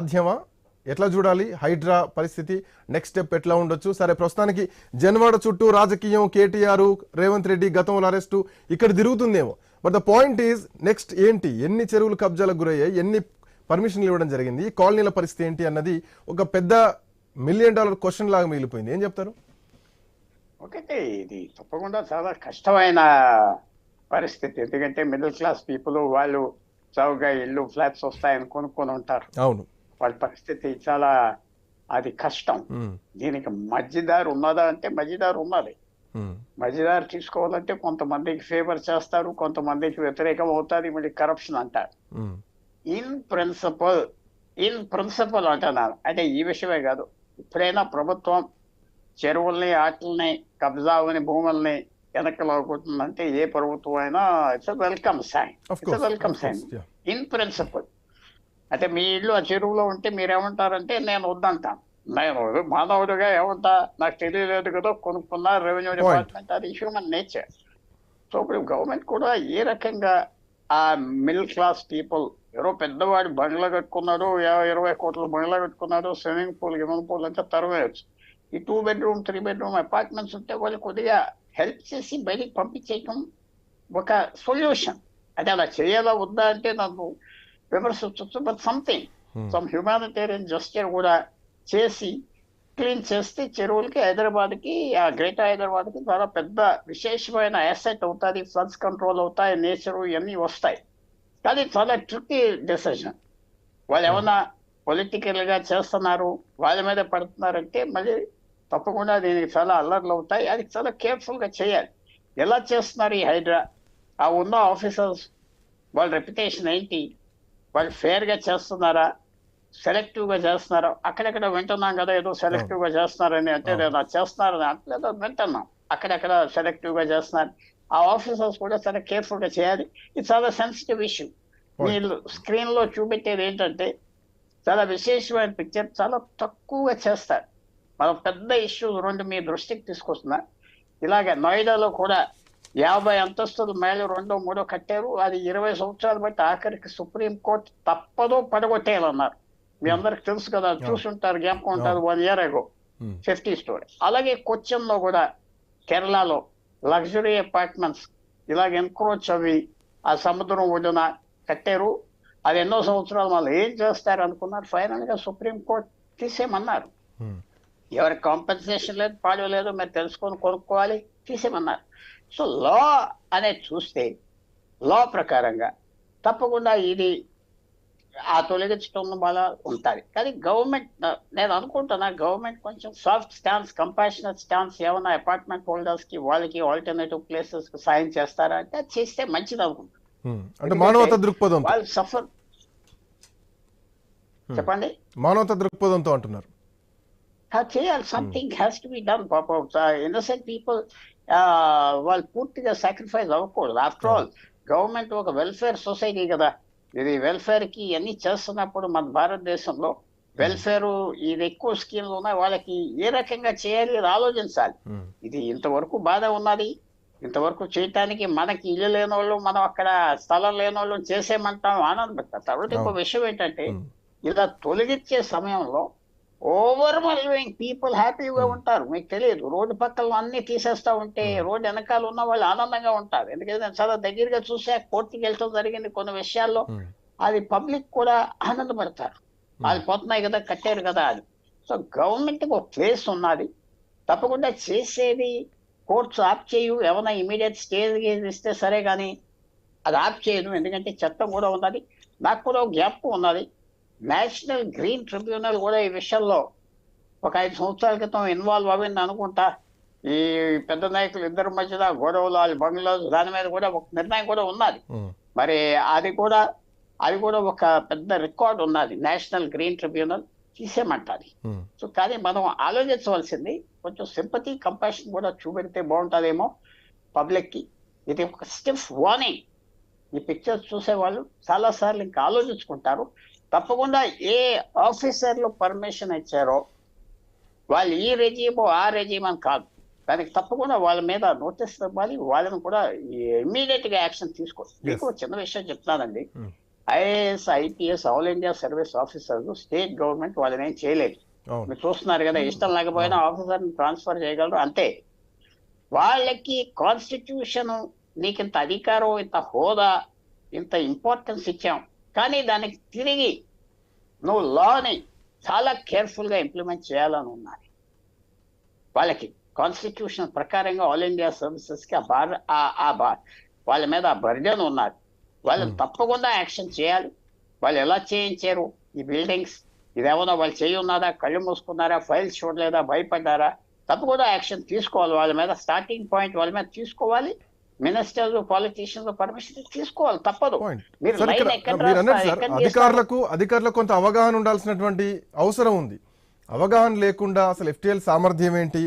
సాధ్యమా ఎట్లా చూడాలి? హైడ్రా పరిస్థితి. నెక్స్ట్ స్టెప్ ఎట్లా ఉండొచ్చు? సరే ప్రస్తుతానికి జన్వాడ చుట్టూ రాజకీయం కేటీఆర్ రేవంత్ రెడ్డి గతంలో అరెస్టు ఇక్కడ తిరుగుతుందేమో. But the point is next ఏంటి? ఎన్ని చెరువులు కబ్జాలకు గురయ్యాయి? ఎన్ని పర్మిషన్లు ఇవ్వడం జరిగింది? ఈ కాలనీల పరిస్థితి ఏంటి అన్నది ఒక పెద్ద మిలియన్ డాలర్ క్వశ్చన్ లాగా మిగిలిపోయింది. ఏం చెప్తారు? ఒకటి ఇది తప్పకుండా చాలా కష్టమైన పరిస్థితి. ఎందుకంటే మిడిల్ క్లాస్ పీపుల్ వాళ్ళు చౌకగా ఇల్లు ఫ్లాట్స్ వస్తాయని కొనుక్కొని ఉంటారు. అవును. వాళ్ళ పరిస్థితి చాలా అది కష్టం. దీనికి మధ్యదారు ఉన్నదా అంటే మధ్యదారు ఉన్నది. మధ్యదారు తీసుకోవాలంటే కొంతమందికి ఫేవర్ చేస్తారు కొంతమందికి వ్యతిరేకం అవుతుంది మళ్ళీ కరప్షన్ అంటారు. ఇన్ ప్రిన్సిపల్ ఇన్ ప్రిన్సిపల్ అంటున్నాను అంటే ఈ విషయమే కాదు. ఇప్పుడైనా ప్రభుత్వం చెరువుల్ని ఆటల్ని కబ్జాలని భూముల్ని వెనక్కి లాగుతుందంటే ఏ ప్రభుత్వం అయినా it's welcome sign it's welcome sign. In principle అంటే మీ ఇల్లు ఆ చెరువులో ఉంటే మీరేమంటారంటే నేను వద్దంటాను నేను మానవుడిగా ఏమంటా? నాకు తెలియలేదు కదా కొనుక్కున్నా రెవెన్యూ. డిపార్ట్మెంట్ అది హ్యూమన్ నేచర్ సో ఇప్పుడు గవర్నమెంట్ కూడా ఏ రకంగా ఆ మిడిల్ క్లాస్ పీపుల్ ఎవరో పెద్దవాడు బంగ్లా కట్టుకున్నాడు ఇరవై కోట్ల బంగ్లా కట్టుకున్నాడు స్విమ్మింగ్ పూల్ గిమింగ్ పూల్ అంటే తరవేయచ్చు ఈ two bedroom three bedroom apartments ఉంటే వాళ్ళు కొద్దిగా హెల్ప్ చేసి బయటికి పంపించేయటం ఒక సొల్యూషన్ అంటే అలా చేయాలా వద్దా అంటే నాకు విమర్శించవచ్చు but something Hmm. Some humanitarian justice కూడా చేసి క్లీన్ చేస్తే చెరువులకి హైదరాబాద్కి ఆ గ్రేటర్ హైదరాబాద్కి చాలా పెద్ద విశేషమైన అసెట్ అవుతుంది ఫ్లడ్స్ కంట్రోల్ అవుతాయి నేచర్ ఇవన్నీ వస్తాయి. కానీ చాలా ట్రిక్కీ డెసిషన్ వాళ్ళు ఏమన్నా పొలిటికల్గా చేస్తున్నారు వాళ్ళ మీద పడుతున్నారంటే మళ్ళీ తప్పకుండా దీనికి చాలా అల్లర్లు అవుతాయి. అది చాలా కేర్ఫుల్గా చేయాలి. ఎలా చేస్తున్నారు ఈ హైడ్రా? ఆ ఉన్న ఆఫీసర్స్ వాళ్ళ రెప్యుటేషన్ ఏంటి? వాళ్ళు ఫేర్గా చేస్తున్నారా? సెలెక్టివ్గా చేస్తున్నారా? అక్కడక్కడ వింటున్నాం కదా ఏదో సెలెక్టివ్గా చేస్తున్నారని అంటే. లేదా చేస్తున్నారని అంటే వింటున్నాం. అక్కడక్కడ సెలెక్టివ్గా చేస్తున్నారు? ఆ ఆఫీసర్స్ కూడా చాలా కేర్ఫుల్గా చేయాలి ఇది చాలా సెన్సిటివ్ ఇష్యూ వీళ్ళు స్క్రీన్లో చూపెట్టేది ఏంటంటే చాలా విశేషమైన పిక్చర్ చాలా తక్కువగా చేస్తారు. మన పెద్ద ఇష్యూ రెండు మీ దృష్టికి తీసుకొస్తున్నా. ఇలాగే నోయిడాలో కూడా యాభై అంతస్తుల మేలు రెండో మూడో కట్టారు. అది ఇరవై సంవత్సరాలు బట్టి ఆఖరికి సుప్రీం కోర్టు తప్పదో పడగొట్టేయాలన్నారు. మీ అందరికి తెలుసు కదా చూసుంటారు జ్ఞాపకం ఉంటారు one year ago fifty story అలాగే కొచ్చిన్లో కూడా కేరళలో లగ్జరీ అపార్ట్మెంట్స్ ఇలాగ ఎన్క్రోచ్ అవి ఆ సముద్రం ఒడ్డున కట్టారు. అది ఎన్నో సంవత్సరాలు వాళ్ళు ఏం చేస్తారు అనుకున్నారు. ఫైనల్గా సుప్రీం కోర్ట్ తీసేయమన్నారు. ఉమ్, ఎవరికి కాంపెన్సేషన్ లేదు పాడు లేదు మీరు తెలుసుకొని కొనుక్కోవాలి తీసేయమన్నారు. సో లా అనేది చూస్తే లా ప్రకారంగా తప్పకుండా ఇది ఆ తొలగించడం వల్ల ఉంటుంది. కానీ గవర్నమెంట్ నేను అనుకుంటున్నా గవర్నమెంట్ కొంచెం సాఫ్ట్ స్టాన్స్ కంపాషనల్ స్టాన్స్ ఏమైనా అపార్ట్మెంట్ హోల్డర్స్కి వాళ్ళకి ఆల్టర్నేటివ్ ప్లేసెస్కి సాయం చేస్తారా అంటే అది చేస్తే మంచిది అనుకుంటా ఉమ్. అంటే మానవత దృక్పథం వాళ్ళు సఫర్ చెప్పండి? మానవత దృక్పథంతో అంటున్నారు. చేయాలి something has to be done పాప ఇన్నసెంట్ పీపుల్ వాళ్ళు పూర్తిగా సాక్రిఫైస్ అవ్వకూడదు ఆఫ్టర్ ఆల్ గవర్నమెంట్ ఒక వెల్ఫేర్ సొసైటీ కదా. ఇది వెల్ఫేర్కి అన్ని చేస్తున్నప్పుడు మన భారతదేశంలో వెల్ఫేర్ ఇది ఎక్కువ స్కీమ్లు ఉన్నాయి వాళ్ళకి ఏ రకంగా చేయాలి ఆలోచించాలి. ఉమ్, ఇది ఇంతవరకు బాధ ఉన్నది. ఇంతవరకు చేయటానికి మనకి ఇల్లు లేని వాళ్ళు మనం అక్కడ స్థలం లేని వాళ్ళు చేసేయమంటాం ఆనందపడతాం తర్వాత ఇంకో అవును. విషయం ఏంటంటే ఇలా తొలగించే సమయంలో ఓవర్ పీపుల్ హ్యాపీగా Hmm. ఉంటారు. మీకు తెలియదు. రోడ్డు పక్కల అన్ని తీసేస్తా ఉంటే Hmm. రోడ్డు వెనకాల ఉన్న వాళ్ళు ఆనందంగా ఉంటారు. ఎందుకంటే నేను చాలా దగ్గరగా చూసా కోర్టుకి వెళ్ళటం జరిగింది కొన్ని విషయాల్లో. ఉమ్, అది పబ్లిక్ కూడా ఆనందపడతారు. వాళ్ళు పోతున్నాయి కదా కట్టారు కదా అది సో గవర్నమెంట్ ఒక ప్లేస్ ఉన్నది. తప్పకుండా చేసేది కోర్ట్స్ ఆప్ చేయు. ఏమైనా ఇమీడియట్ స్టేజ్ ఇస్తే సరే కానీ అది ఆప్ చేయదు ఎందుకంటే చట్టం కూడా ఉన్నది. నాకు కూడా ఒక జ్ఞాపకం ఉన్నది. నేషనల్ గ్రీన్ ట్రిబ్యునల్ కూడా ఈ విషయంలో ఒక ఐదు సంవత్సరాల క్రితం ఇన్వాల్వ్ అవ్వింది అనుకుంటా. ఈ పెద్ద నాయకులు ఇద్దరి మధ్యన గొడవలు బంగ్లాస్ దాని మీద కూడా ఒక నిర్ణయం కూడా ఉన్నది. మరి అది కూడా అది కూడా ఒక పెద్ద రికార్డ్ ఉన్నది. నేషనల్ గ్రీన్ ట్రిబ్యునల్ తీసేమంటాది ఉమ్, సో కానీ మనం ఆలోచించవలసింది కొంచెం సింపతి కంపాషన్ కూడా చూపెడితే బాగుంటుందేమో పబ్లిక్కి ఇది ఒక స్టిఫ్ వార్నింగ్. ఈ పిక్చర్స్ చూసేవాళ్ళు చాలా సార్లు ఇంకా ఆలోచించుకుంటారు. తప్పకుండా ఏ ఆఫీసర్లు పర్మిషన్ ఇచ్చారో వాళ్ళు ఈ రెజీమో ఆ రెజీమ్ అని కాదు. దానికి తప్పకుండా వాళ్ళ మీద నోటీస్ ఇవ్వాలి. వాళ్ళని కూడా ఇమ్మీడియట్గా యాక్షన్ తీసుకోవాలి మీకు చిన్న విషయం చెప్తానండి Hmm. IAS IPS all India service officers state government వాళ్ళని ఏం చేయలేదు. మీరు చూస్తున్నారు కదా ఇష్టం లేకపోయినా ఆఫీసర్ని ట్రాన్స్ఫర్ చేయగలరు. అంతే. వాళ్ళకి కాన్స్టిట్యూషన్ నీకు ఇంత అధికారం ఇంత హోదా ఇంత ఇంపార్టెన్స్ ఇచ్చాం. కానీ దానికి తిరిగి నువ్వు లాని చాలా కేర్ఫుల్గా ఇంప్లిమెంట్ చేయాలని ఉన్నది వాళ్ళకి కాన్స్టిట్యూషన్ ప్రకారంగా ఆల్ ఇండియా సర్వీసెస్కి ఆ బార్ ఆ- ఆ బా వాళ్ళ మీద ఆ బర్డెన్ ఉన్నది వాళ్ళని తప్పకుండా యాక్షన్ చేయాలి. వాళ్ళు ఎలా చేయించారు? ఈ బిల్డింగ్స్ ఇదేమన్నా వాళ్ళు చేయి ఉన్నదా కళ్ళు మూసుకున్నారా? ఫైల్స్ చూడలేదా? భయపడ్డారా? తప్పకుండా యాక్షన్ తీసుకోవాలి. వాళ్ళ మీద స్టార్టింగ్ పాయింట్ వాళ్ళ మీద తీసుకోవాలి. మినిస్టర్స్ పాలిటీషియన్స్ పర్మిషన్ తీసుకోవాలి తప్పదు? అధికారులకు అధికారులకు కొంత అవగాహన ఉండాల్సినటువంటి అవసరం ఉంది. అవగాహన లేకుండా అసలు ఎఫ్టీఎల్ సామర్థ్యం ఏంటి?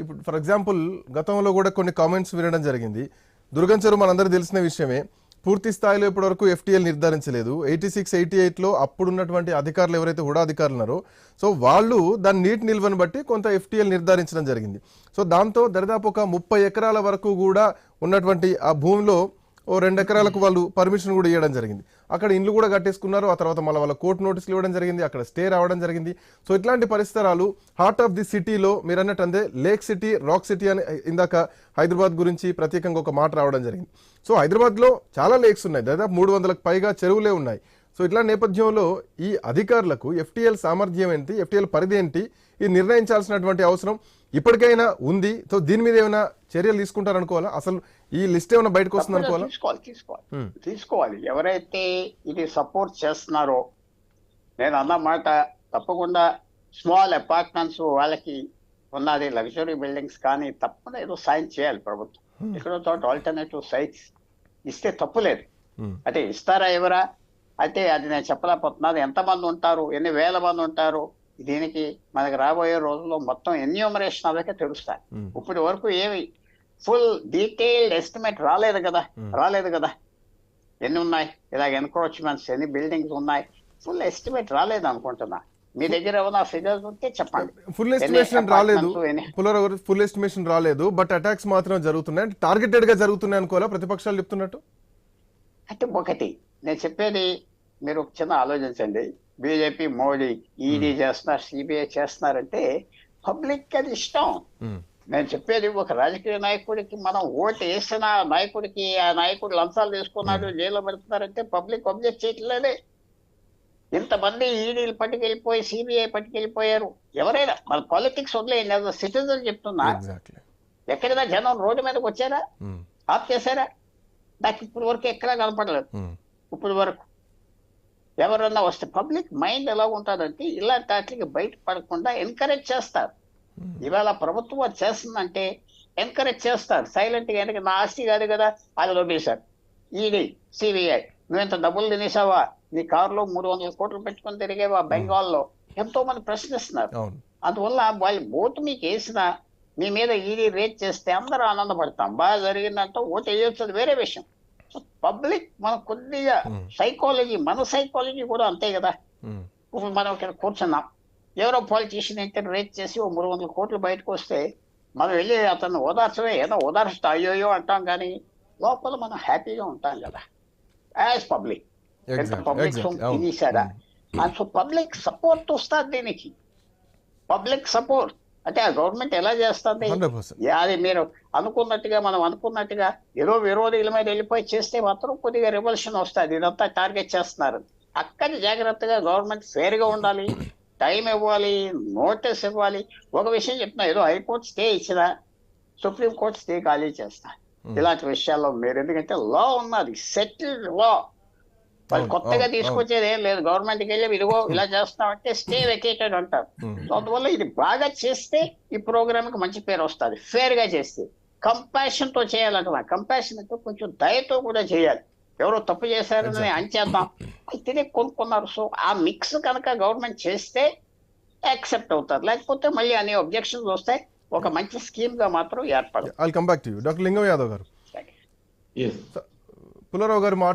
ఇప్పుడు ఫర్ ఎగ్జాంపుల్ గతంలో కూడా కొన్ని కామెంట్స్ వినడం జరిగింది. దుర్గం చెరువు మనందరికీ తెలిసిన విషయమే. పూర్తి స్థాయిలో ఇప్పటివరకు ఎఫ్టీఎల్ నిర్ధారించలేదు. ఎయిటీ సిక్స్ ఎయిటీ ఎయిట్లో అప్పుడున్నటువంటి అధికారులు ఎవరైతే హుడా అధికారులు ఉన్నారో సో వాళ్ళు దాని నీటి నిల్వను బట్టి కొంత ఎఫ్టీఎల్ నిర్ధారించడం జరిగింది. సో దాంతో దరిదాపు ఒక ముప్పై ఎకరాల వరకు కూడా ఉన్నటువంటి ఆ భూమిలో ఓ రెండు ఎకరాలకు వాళ్ళు పర్మిషన్ కూడా ఇవ్వడం జరిగింది. అక్కడ ఇండ్లు కూడా కట్టేసుకున్నారు. ఆ తర్వాత మళ్ళీ వాళ్ళ కోర్టు నోటీసులు ఇవ్వడం జరిగింది. అక్కడ స్టే రావడం జరిగింది. సో ఇట్లాంటి పరిసరాలు హార్ట్ ఆఫ్ ది సిటీలో మీరు అన్నట్టు అందే లేక్ సిటీ రాక్ సిటీ అని ఇందాక హైదరాబాద్ గురించి ప్రత్యేకంగా ఒక మాట రావడం జరిగింది. సో హైదరాబాద్లో చాలా లేక్స్ ఉన్నాయి. దాదాపు మూడు వందలకు పైగా చెరువులే ఉన్నాయి. సో ఇట్లా నేపథ్యంలో ఈ అధికారులకు ఎఫ్టీఎల్ సామర్థ్యం ఏంటి? ఎఫ్టీఎల్ పరిధి ఏంటి? ఇది నిర్ణయించాల్సినటువంటి అవసరం. ఇప్పటికైనా ఉంది. సో దీని మీద ఏమైనా చర్యలు తీసుకుంటారనుకోవాలా? అసలు ఈ లిస్ట్ ఏమైనా బయటకు వస్తుంది అనుకోవాలా తీసుకోవాలి తీసుకోవాలి. తీసుకోవాలి. ఎవరైతే ఇది సపోర్ట్ చేస్తున్నారో నేను అన్నమాట తప్పకుండా స్మాల్ అపార్ట్మెంట్స్ వాళ్ళకి ఉన్నది లగ్జరీ బిల్డింగ్స్ కానీ తప్పకుండా ఏదో సాయం చేయాలి ప్రభుత్వం. ఇక్కడ చోట ఆల్టర్నేటివ్ సైట్స్ ఇస్తే తప్పులేదు అంటే ఇస్తారా ఎవరా అయితే అది నేను చెప్పలేకపోతున్నాను ఎంతమంది ఉంటారు? ఎన్ని వేల మంది ఉంటారు? దీనికి మనకి రాబోయే రోజుల్లో మొత్తం ఎన్యూమరేషన్ అవకే తెలుస్తాయి. ఇప్పటి వరకు ఏమి ఫుల్ డీటెయిల్డ్ ఎస్టిమేట్ రాలేదు కదా. రాలేదు కదా. ఎన్ని ఉన్నాయి? ఇలాగ ఎన్క్రోచ్మెంట్స్ ఎన్ని బిల్డింగ్స్ ఉన్నాయి? ఫుల్ ఎస్టిమేట్ రాలేదు అనుకుంటున్నా. మీ దగ్గర ఏమైనా ఫిగర్స్ ఉంటే చెప్పండి. ఫుల్ ఎస్టిమేషన్ రాలేదు. ఫుల్ ఎస్టిమేషన్ రాలేదు. బట్ అటాక్స్ మాత్రం జరుగుతున్నాయి. టార్గెటెడ్గా జరుగుతున్నాయి అనుకోవాలా? ప్రతిపక్షాలు చెప్తున్నట్టు? అంటే ఒకటి నేను చెప్పేది మీరు ఒక చిన్న ఆలోచించండి. బీజేపీ మోడీ ఈడీ చేస్తున్నారు సిబిఐ చేస్తున్నారంటే పబ్లిక్ అది ఇష్టం. నేను చెప్పేది ఒక రాజకీయ నాయకుడికి మనం ఓటు వేసిన నాయకుడికి ఆ నాయకుడు లంచాలు తీసుకున్నాడు జైల్లో పెడుతున్నారంటే పబ్లిక్ అబ్జెక్ట్ చేయట్లేదే. ఇంతమంది ఈడీలు పట్టుకెళ్ళిపోయి సిబిఐ పట్టుకెళ్ళిపోయారు. ఎవరైనా మన పాలిటిక్స్ వదిలేయండి యాజ్ సిటిజన్ చెప్తున్నా. ఎక్కడైనా జనం రోడ్డు మీదకి వచ్చారా? ఆఫ్ చేశారా? నాకు ఇప్పుడు వరకు ఎక్కడా కనపడలేదు. ఇప్పుడు వరకు ఎవరన్నా వస్తే పబ్లిక్ మైండ్ ఎలా ఉంటుందంటే ఇలాంటి వాటికి బయటపడకుండా ఎంకరేజ్ చేస్తారు. ఉమ్, ఇవాళ ప్రభుత్వం చేస్తుందంటే ఎంకరేజ్ చేస్తారు. సైలెంట్గా ఎందుకు నా ఆస్తి కాదు కదా అది లోపేశారు. ఈడీ సిబిఐ నువ్వు ఇంత డబ్బులు తినేసావా నీ కారులో మూడు వందల కోట్లు పెట్టుకొని తిరిగేవా బెంగాల్లో? ఎంతో మంది ప్రశ్నిస్తున్నారు. అందువల్ల వాళ్ళు ఓటు మీకు వేసినా మీ మీద ఈడీ రేట్ చేస్తే అందరూ ఆనందపడతాం. బాగా జరిగిందంటే ఓటు వేయొచ్చు వేరే విషయం. పబ్లిక్ మనం కొద్దిగా. సైకాలజీ మన సైకాలజీ కూడా అంతే కదా. ఇప్పుడు మనం ఇక్కడ కూర్చున్నాం. ఎవరో పాలిటీషియన్ అయితే రేట్ చేసి ఓ మూడు వందల కోట్లు బయటకు వస్తే మనం వెళ్ళి అతను ఓదార్చమే ఏదో ఓదార్చుతా అయ్యోయో అంటాం కానీ లోపల మనం హ్యాపీగా ఉంటాం కదా. As public public and so public support వస్తుంది దీనికి. పబ్లిక్ సపోర్ట్ అంటే ఆ గవర్నమెంట్ ఎలా చేస్తుంది? అది మీరు అనుకున్నట్టుగా మనం అనుకున్నట్టుగా ఏదో విరోధుల మీద వెళ్ళిపోయి చేస్తే మాత్రం కొద్దిగా రివల్షన్ వస్తుంది. ఇదంతా టార్గెట్ చేస్తున్నారు. అక్కడ జాగ్రత్తగా గవర్నమెంట్ ఫేర్గా ఉండాలి టైం ఇవ్వాలి నోటీస్ ఇవ్వాలి. ఒక విషయం చెప్తున్నా ఏదో హైకోర్టు స్టే ఇచ్చినా సుప్రీం కోర్టు స్టే ఖాళీ చేస్తా. ఇలాంటి విషయాల్లో మీరు ఎందుకంటే లా ఉన్నది సెటిల్డ్ లా. వాళ్ళు కొత్తగా తీసుకొచ్చేది ఏం లేదు. గవర్నమెంట్కి వెళ్ళి ఇదిగో ఇలా చేస్తామంటే స్టే వెకేటెడ్ అంటారు. సో అందువల్ల ఇది బాగా చేస్తే ఈ ప్రోగ్రామ్కి మంచి పేరు వస్తుంది. ఫేర్గా చేస్తే. కంపాషన్తో చేయాలంటున్నా. కంపాషన్తో కొంచెం దయతో కూడా చేయాలి. ఎవరో తప్పు చేశారని అంచేద్దాం. అయితే కొనుక్కున్నారు. సో ఆ మిక్స్ కనుక గవర్నమెంట్ చేస్తే యాక్సెప్ట్ అవుతారు. లేకపోతే మళ్ళీ అన్ని అబ్జెక్షన్స్ వస్తాయి ఒక మంచి స్కీమ్గా మాత్రం ఏర్పడదు. I come back to you doctor Lingam Yadav garu. Yes. Pullarao గారు